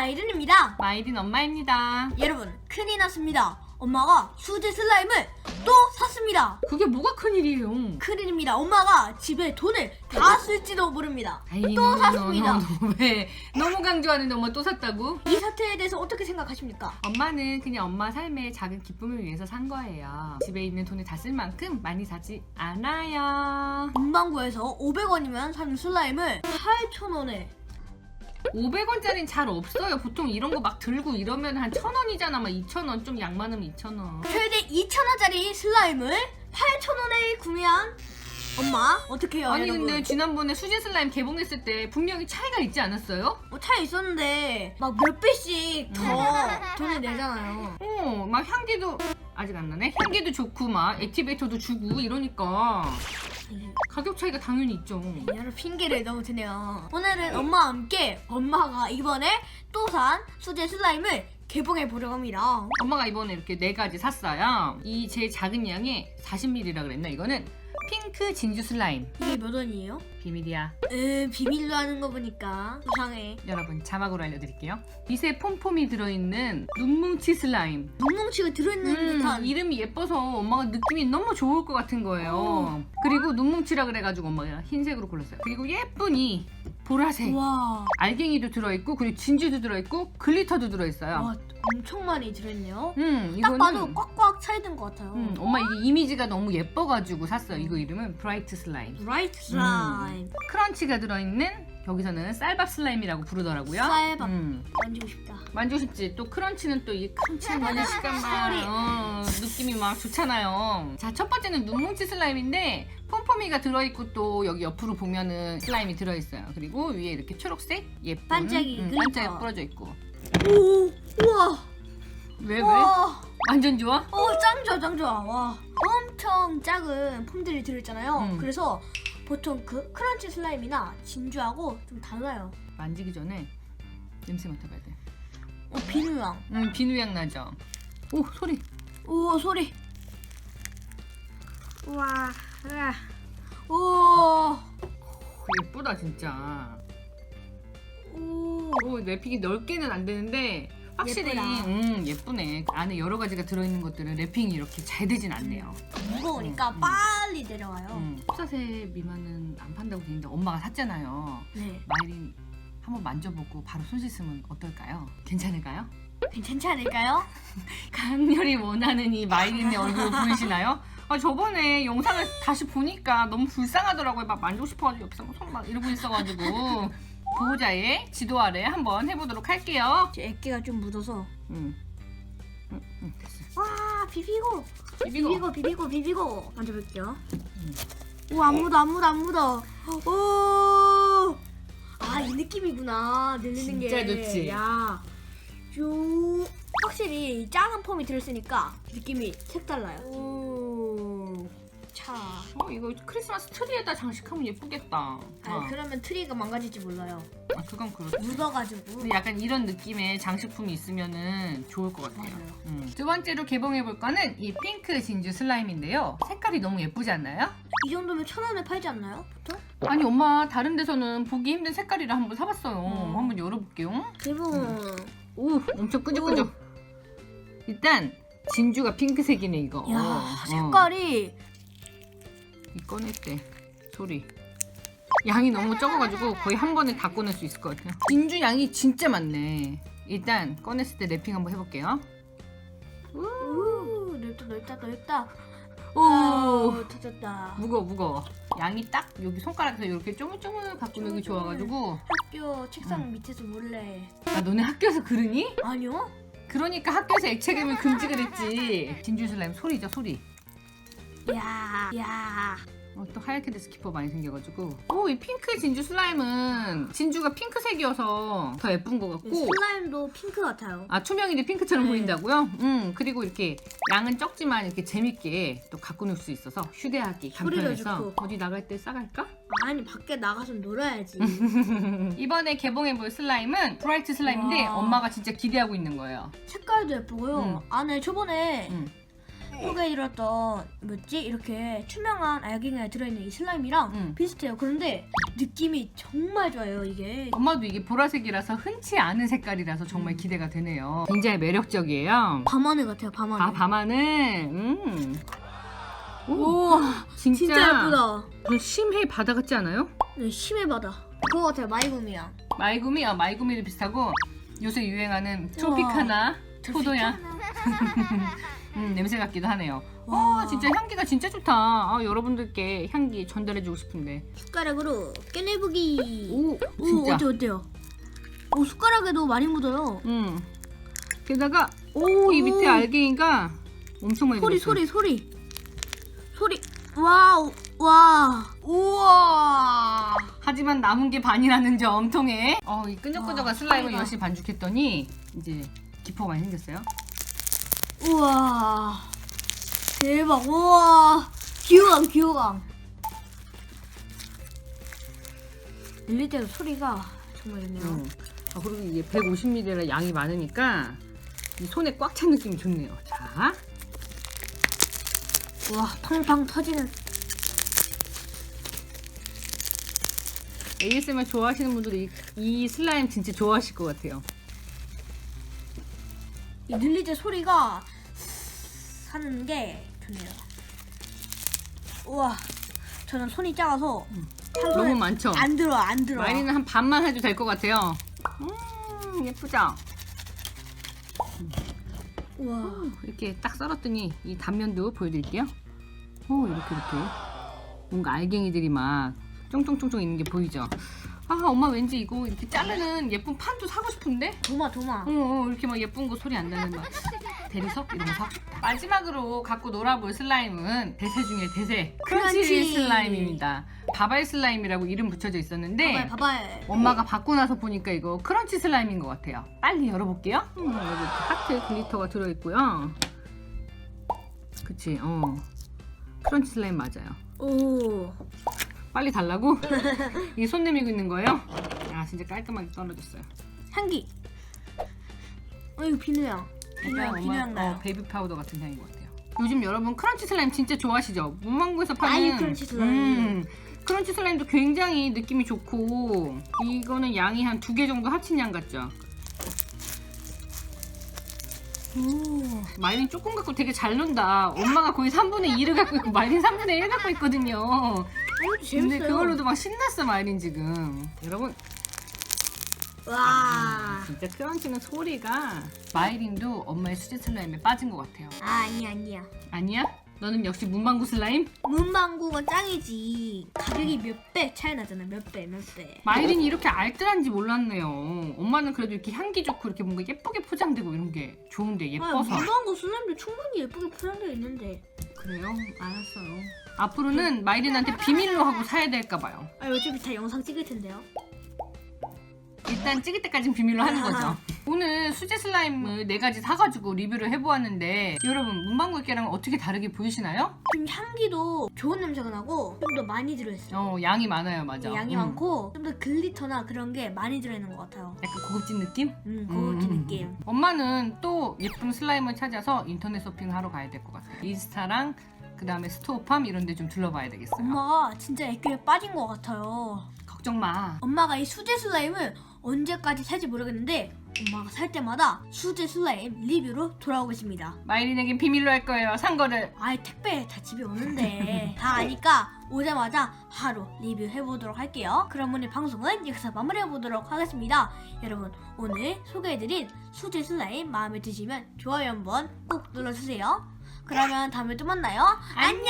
마이른입니다. 마이린 엄마입니다. 여러분, 큰일 났습니다. 엄마가 수제 슬라임을 또 샀습니다. 그게 뭐가 큰일이에요? 큰일입니다. 엄마가 집에 돈을 다 쓸지도 모릅니다. 아이, 또 너, 너, 샀습니다. 너, 너, 왜 너무 강조하는데 엄마 또 샀다고? 이 사태에 대해서 어떻게 생각하십니까? 엄마는 그냥 엄마 삶의 작은 기쁨을 위해서 산 거예요. 집에 있는 돈을 다 쓸 만큼 많이 사지 않아요. 문방구에서 500원이면 사는 슬라임을 8,000원에 500원짜리는 잘 없어요. 보통 이런 거 막 들고 이러면 한 1000원이잖아. 막 2000원. 좀 양 많으면 2000원. 최대 2,000원짜리 슬라임을 8,000원에 구매한 엄마 어떻게 해요 아니 여러분? 근데 지난번에 수제 슬라임 개봉했을 때 분명히 차이가 있지 않았어요? 뭐 차이 있었는데 막 몇 배씩 더 돈을 내잖아요. 어, 막 향기도 아직 안 나네. 향기도 좋고 막 액티베이터도 주고 이러니까 가격 차이가 당연히 있죠. 여러 핑계를 너무 드네요. 오늘은 엄마와 함께 엄마가 이번에 또 산 수제 슬라임을 개봉해 보려고 합니다. 엄마가 이번에 이렇게 네 가지 샀어요. 이 제일 작은 양이 40ml라 그랬나? 이거는 핑크 진주 슬라임. 이게 몇 원이에요? 비밀이야. 으 비밀로 하는 거 보니까 이상해. 여러분 자막으로 알려드릴게요. 미세 폼폼이 들어있는 눈뭉치 슬라임. 눈뭉치가 들어있는 음, 듯한 이름이 예뻐서 엄마가 느낌이 너무 좋을 것 같은 거예요. 그리고 눈뭉치라 그래가지고 엄마가 흰색으로 골랐어요. 그리고 예쁜 이 보라색. 와, 알갱이도 들어있고 그리고 진주도 들어있고 글리터도 들어있어요. 와 엄청 많이 들어있네요. 음, 딱 이거는 봐도 꽉꽉 차있는 것 같아요. 음, 엄마 이게 이미지가 너무 예뻐가지고 샀어요. 이거 이름은 브라이트 슬라임. 브라이트 슬라임. 크런치가 들어있는 여기서는 쌀밥 슬라임이라고 부르더라고요. 쌀밥. 음, 만지고 싶다. 만지고 싶지. 또 크런치는 또 이 크런치 만는 식감만. 어, 느낌이 막 좋잖아요. 자, 첫 번째는 눈뭉치 슬라임인데 폼폼이가 들어있고 또 여기 옆으로 보면은 슬라임이 들어있어요. 그리고 위에 이렇게 초록색 예쁜 반짝이 음. 반짝이 뿌려져 있고. 오, 우와, 왜 왜? 와. 완전 좋아? 어, 짱 좋아, 짱 좋아. 와. 엄청 작은 폼들이 들어있잖아요. 음. 그래서 보통 그 크런치 슬라임이나 진주하고 좀 달라요. 만지기 전에 냄새 맡아봐야 돼. 어, 비누향. 음, 비누향 나죠. 오 소리. 오, 소리. 우와. 으아. 오. 예쁘다 진짜. 오. 오 랩핑이 넓게는 안 되는데 확실히 예쁘다. 음 예쁘네. 안에 여러 가지가 들어있는 것들은 랩핑이 이렇게 잘 되진 않네요. 무거우니까 음, 음. 빨리 내려와요. 음. 14세 미만은 안 판다고 되는데 엄마가 샀잖아요. 네. 마이린 한번 만져보고 바로 손 씻으면 어떨까요? 괜찮을까요? 괜찮지 않을까요? 강렬히 원하는 이 마이린의 얼굴 보이시나요? 아 저번에 영상을 다시 보니까 너무 불쌍하더라고요. 막 만지고 싶어가지고 옆에서 손막 이러고 있어가지고 보호자의 지도 아래 한번 해보도록 할게요. 제 액기가 좀 묻어서. 음. 음, 음, 됐어. 와, 비비고. 비비고. 비비고 비비고 비비고 만져볼게요. 오, 안 묻어 안 묻어 안 묻어. 오. 아, 이 느낌이구나. 늘리는 게. 진짜 좋지. 야. 쭉. 확실히 작은 폼이 들었으니까 느낌이 색달라요. 오. 차. 어 이거 크리스마스 트리에다 장식하면 예쁘겠다. 아, 어. 그러면 트리가 망가질지 몰라요. 아 그건 그렇지. 묻어가지고. 근데 약간 이런 느낌의 장식품이 있으면은 좋을 것 같아요. 맞아요. 음. 두 번째로 개봉해볼 거는 이 핑크 진주 슬라임인데요. 색깔이 너무 예쁘지 않나요? 이 정도면 천 원에 팔지 않나요? 보통? 아니 엄마 다른 데서는 보기 힘든 색깔이라 한번 사봤어요. 음. 한번 열어볼게요. 대박. 오 엄청 끈적끈적. 일단 진주가 핑크색이네 이거. 야, 어. 색깔이 이 꺼냈대 소리. 양이 너무 적어가지고 거의 한 번에 다 꺼낼 수 있을 것 같아요. 진주 양이 진짜 많네. 일단 꺼냈을 때 랩핑 한번 해볼게요. 우, 넓다 넓다 넓다. 오 오, 터졌다. 무거워 무거워. 양이 딱 여기 손가락에서 이렇게 쪼물쪼물 갖고 놀기 좋아가지고 학교 책상 음. 밑에서 몰래. 아 너네 학교에서 그러니? 아니요? 그러니까 학교에서 액체괴물 금지 그랬지. 진주 슬라임 소리죠 소리. 야, 야. 어, 또 하얗게 돼서 기포 많이 생겨가지고 오 이 핑크 진주 슬라임은 진주가 핑크색이어서 더 예쁜 것 같고 슬라임도 핑크 같아요. 아 투명인데 핑크처럼 네. 보인다고요? 음 그리고 이렇게 양은 적지만 이렇게 재밌게 또 갖고 놀 수 있어서 휴대하기 소리도 간편해서 좋고. 어디 나갈 때 싸갈까? 아니 밖에 나가서 놀아야지. 이번에 개봉해볼 슬라임은 브라이트 슬라임인데 와. 엄마가 진짜 기대하고 있는 거예요 색깔도 예쁘고요. 음. 안에 저번에 음. 소개해드렸던 뭐지 이렇게 투명한 알갱이가 들어있는 이 슬라임이랑 응. 비슷해요. 그런데 느낌이 정말 좋아요 이게. 엄마도 이게 보라색이라서 흔치 않은 색깔이라서 정말 기대가 되네요. 굉장히 매력적이에요. 밤하늘 같아요 밤하늘. 아 밤하늘. 음. 오, 진짜, 진짜 예쁘다. 무슨 심해 바다 같지 않아요? 네, 심해 바다. 그거 같아요 마이구미야. 마이구미, 아 마이구미도 비슷하고 요새 유행하는 트로피카나 포도향 음, 냄새 같기도 하네요. 와 와. 진짜 향기가 진짜 좋다. 아, 여러분들께 향기 전달해주고 싶은데. 숟가락으로 깨내보기. 오 오 진짜. 어때 어때요? 오 숟가락에도 많이 묻어요. 음. 게다가 오 이 밑에 오. 알갱이가 엄청 많이 소리 들었어요. 소리 소리 소리 와우 와 우와 하지만 남은 게 반이라는 점 통해 어, 이 끈적끈적한 와, 슬라임을 소리가. 열심히 반죽했더니 이제 기포가 많이 생겼어요. 우와. 대박. 우와. 기호감 기호감 들릴 때도 소리가 정말 좋네요. 음. 아, 그리고 이게 150ml라 양이 많으니까 이 손에 꽉 찬 느낌이 좋네요. 자, 우와 팡팡 터지는. ASMR 좋아하시는 분들이 이, 이 슬라임 진짜 좋아하실 것 같아요. 이때 소리가 하는 게 좋네요 우와 저는 손이 작아서 한 손에 너무 많죠? 안 들어 안 들어 마이는 한 반만 해도 될 것 같아요. 음, 예쁘죠? 우와 이렇게 딱 썰었더니 이 단면도 보여드릴게요. 오 이렇게 이렇게 뭔가 알갱이들이 막 쫑쫑쫑쫑 있는 게 보이죠? 아 엄마 왠지 이거 이렇게 자르는 예쁜 판도 사고 싶은데? 도마 도마 어, 어 이렇게 막 예쁜 거 소리 안 나는 막 대리석 이런 거. 마지막으로 갖고 놀아볼 슬라임은 대세 중에 대세 크런치 크런치. 슬라임입니다. 바발 슬라임이라고 이름 붙여져 있었는데 봐봐요 봐봐요 엄마가 받고 나서 보니까 이거 크런치 슬라임인 것 같아요. 빨리 열어볼게요. 음, 여기 하트 글리터가 들어있고요. 그치, 어. 크런치 슬라임 맞아요. 오 빨리 달라고? 이게 손 내밀고 있는 거예요? 아, 진짜 깔끔하게 떨어졌어요. 향기. 어 이거. 비누향 약간 비누향 엄마, 나요. 어, 베이비 파우더 같은 향인 것 같아요. 요즘 여러분 크런치 슬라임 진짜 좋아하시죠? 문방구에서 파는 아이, 크런치 슬라임. 음, 크런치 슬라임도 굉장히 느낌이 좋고 이거는 양이 한 두 개 정도 합친 양 같죠? 오. 마일린 조금 갖고 되게 잘 논다. 엄마가 거의 3분의 2를 갖고 있고 마일린 3분의 1 갖고 있거든요. 근데 재밌어요. 그걸로도 막 신났어 마일린 지금. 여러분 와. 진짜 크런치는 소리가 마일린도 엄마의 수제 슬라임에 빠진 것 같아요. 아 아니야 아니야. 아니야? 너는 역시 문방구 슬라임? 문방구가 짱이지. 가격이 몇 배 차이 나잖아. 몇 배, 몇 배. 마일린이 이렇게 알뜰한지 몰랐네요. 엄마는 그래도 이렇게 향기 좋고 이렇게 뭔가 예쁘게 포장되고 이런 게 좋은데 아, 예뻐서. 문방구 슬라임도 충분히 예쁘게 포장되어 있는데. 그래요? 알았어요. 앞으로는 마일린한테 비밀로 하고 사야 될까 봐요. 아 어차피 다 영상 찍을 텐데요. 일단 찍을 때까지는 비밀로 하는 거죠. 오늘 수제 슬라임을 네 가지 사가지고 리뷰를 해보았는데 여러분 문방구 깨랑 어떻게 다르게 보이시나요? 좀 향기도 좋은 냄새가 나고 좀 더 많이 들어있어요. 어 양이 많아요, 맞아. 양이 음. 많고 좀 더 글리터나 그런 게 많이 들어있는 것 같아요. 약간 고급진 느낌? 음, 고급진 음. 느낌. 엄마는 또 예쁜 슬라임을 찾아서 인터넷 쇼핑하러 가야 될 것 같아요. 인스타랑 그 다음에 스토어팜 이런 데 좀 둘러봐야 되겠어요. 엄마가 진짜 애교에 빠진 것 같아요. 걱정 마. 엄마가 이 수제 슬라임을 언제까지 살지 모르겠는데 엄마가 살 때마다 수제 슬라임 리뷰로 돌아오겠습니다. 마이린에겐 비밀로 할 거예요. 산 거를. 아이 택배 다 집에 오는데 다 아니까 오자마자 바로 리뷰해보도록 할게요. 그럼 오늘 방송은 여기서 마무리해보도록 하겠습니다. 여러분 오늘 소개해드린 수제 슬라임 마음에 드시면 좋아요 한번 꼭 눌러주세요. 그러면 다음에 또 만나요. 안녕!